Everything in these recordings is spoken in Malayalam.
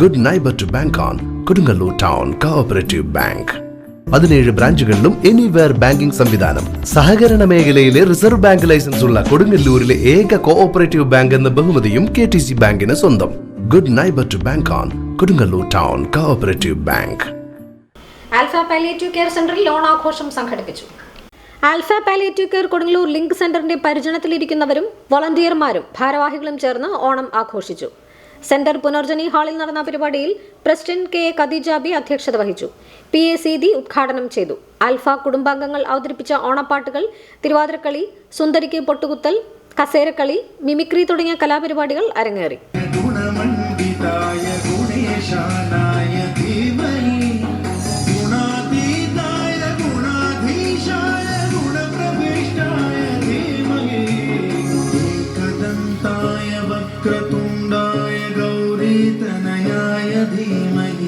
Good neighbour to bank on Kodungallur town cooperative bank പതിനേഴ് ബ്രാഞ്ചുകളിലും എനിവെയർ ബാങ്കിംഗ് സംവിധാനം. സഹകരണ മേഖലയിലെ റിസർവ് ബാങ്ക് ലൈസൻസ് ഉള്ള കൊടുങ്ങല്ലൂരിലെ ഏക കോഓപ്പറേറ്റീവ് ബാങ്ക് എന്ന ബഹുമതിയും കെ ടി സി ബാങ്കിന് സ്വന്തം. Good neighbour to bank on Kodungallur town cooperative bank Alpha palliative care സെന്ററിൽ ഓണാഘോഷം സംഘടിപ്പിച്ചു. Alpha palliative care Kodungallur link സെന്ററിന്റെ പരിചരണത്തിലിരിക്കുന്നവരും വോളണ്ടിയർമാരും ഭാരവാഹികളും ചേർന്ന് ഓണം ആഘോഷിച്ചു. സെന്റർ പുനർജനി ഹാളിൽ നടന്ന പരിപാടിയിൽ പ്രസിഡന്റ് കെ ഖദീജാബി അധ്യക്ഷത വഹിച്ചു. പി എ സീതി ഉദ്ഘാടനം ചെയ്തു. ആൽഫ കുടുംബാംഗങ്ങൾ അവതരിപ്പിച്ച ഓണപ്പാട്ടുകൾ തിരുവാതിരക്കളി സുന്ദരിക്ക് പൊട്ടുകുത്തൽ കസേരക്കളി മിമിക്രി തുടങ്ങിയ കലാപരിപാടികൾ അരങ്ങേറി. ഗുണമണ്ഡിതായ ഗുണേശാന തനയായ ധീമഹി.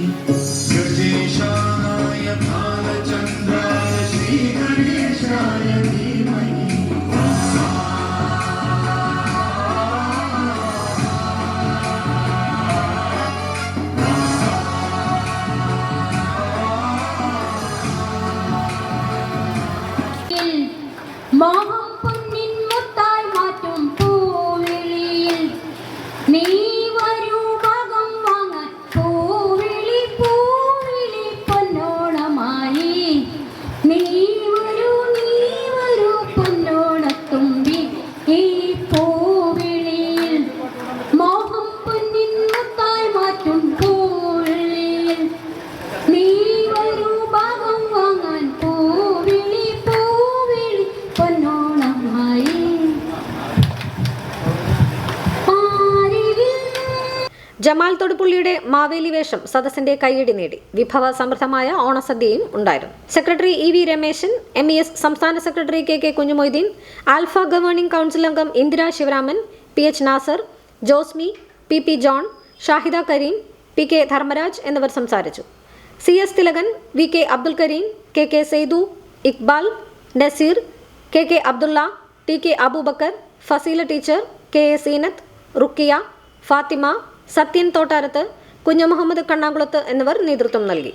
ജമാൽ തൊടുപുള്ളിയുടെ മാവേലി വേഷം സദസ്സിന്റെ കൈയടി നേടി. വിഭവ സമൃദ്ധമായ ഓണസദ്യയും ഉണ്ടായിരുന്നു. Secretary E V Rameshan M E S സംസ്ഥാന secretary K K Kunjumoideen Alpha governing council അംഗം Indira Sivaraman P H Nasar Josmi P P John Shahida Kareem P K Dharmaraj എന്നിവർ സംസാരിച്ചു. C S Thilakan V K Abdul Kareem K K Saidu Iqbal Naseer K K Abdulla T K Aboobacker Faseela teacher K A Seenath Rukkiya Fathima Sathyan Thottarath Kunjumuhammed Kannakulath എന്നിവർ നേതൃത്വം നൽകി